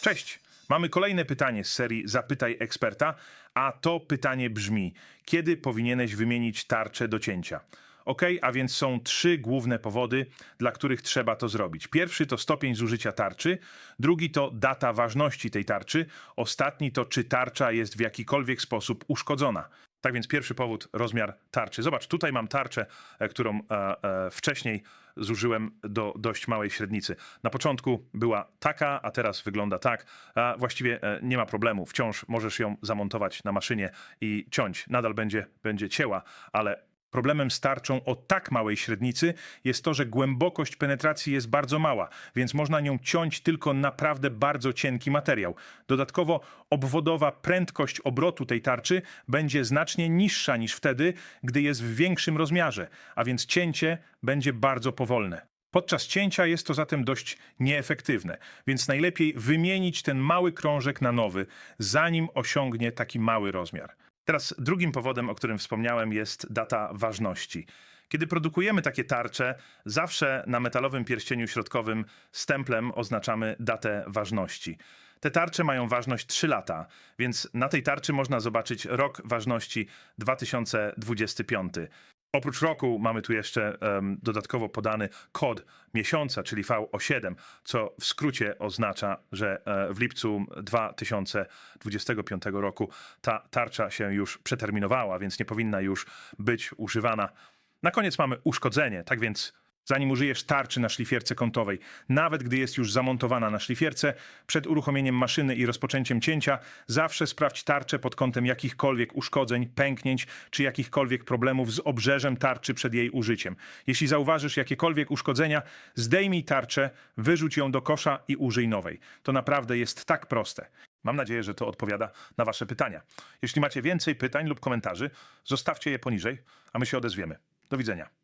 Cześć! Mamy kolejne pytanie z serii Zapytaj eksperta, a to pytanie brzmi: kiedy powinieneś wymienić tarczę do cięcia? Ok, a więc są trzy główne powody, dla których trzeba to zrobić. Pierwszy to stopień zużycia tarczy, drugi to data ważności tej tarczy, ostatni to czy tarcza jest w jakikolwiek sposób uszkodzona. Tak więc pierwszy powód, rozmiar tarczy. Zobacz, tutaj mam tarczę, e, którą e, e, wcześniej zużyłem do dość małej średnicy. Na początku była taka, a teraz wygląda tak. Właściwie nie ma problemu. Wciąż możesz ją zamontować na maszynie i ciąć. Nadal będzie, będzie cięła, ale Problemem z tarczą o tak małej średnicy jest to, że głębokość penetracji jest bardzo mała, więc można nią ciąć tylko naprawdę bardzo cienki materiał. Dodatkowo obwodowa prędkość obrotu tej tarczy będzie znacznie niższa niż wtedy, gdy jest w większym rozmiarze, a więc cięcie będzie bardzo powolne. Podczas cięcia jest to zatem dość nieefektywne, więc najlepiej wymienić ten mały krążek na nowy, zanim osiągnie taki mały rozmiar. Teraz drugim powodem, o którym wspomniałem, jest data ważności. Kiedy produkujemy takie tarcze, zawsze na metalowym pierścieniu środkowym stemplem oznaczamy datę ważności. Te tarcze mają ważność 3 lata, więc na tej tarczy można zobaczyć rok ważności 2025. Oprócz roku mamy tu jeszcze em, dodatkowo podany kod miesiąca, czyli V07, co w skrócie oznacza, że e, w lipcu 2025 roku ta tarcza się już przeterminowała, więc nie powinna już być używana. Na koniec mamy uszkodzenie, tak więc zanim użyjesz tarczy na szlifierce kątowej, nawet gdy jest już zamontowana na szlifierce, przed uruchomieniem maszyny i rozpoczęciem cięcia, zawsze sprawdź tarczę pod kątem jakichkolwiek uszkodzeń, pęknięć czy jakichkolwiek problemów z obrzeżem tarczy przed jej użyciem. Jeśli zauważysz jakiekolwiek uszkodzenia, zdejmij tarczę, wyrzuć ją do kosza i użyj nowej. To naprawdę jest tak proste. Mam nadzieję, że to odpowiada na Wasze pytania. Jeśli macie więcej pytań lub komentarzy, zostawcie je poniżej, a my się odezwiemy. Do widzenia.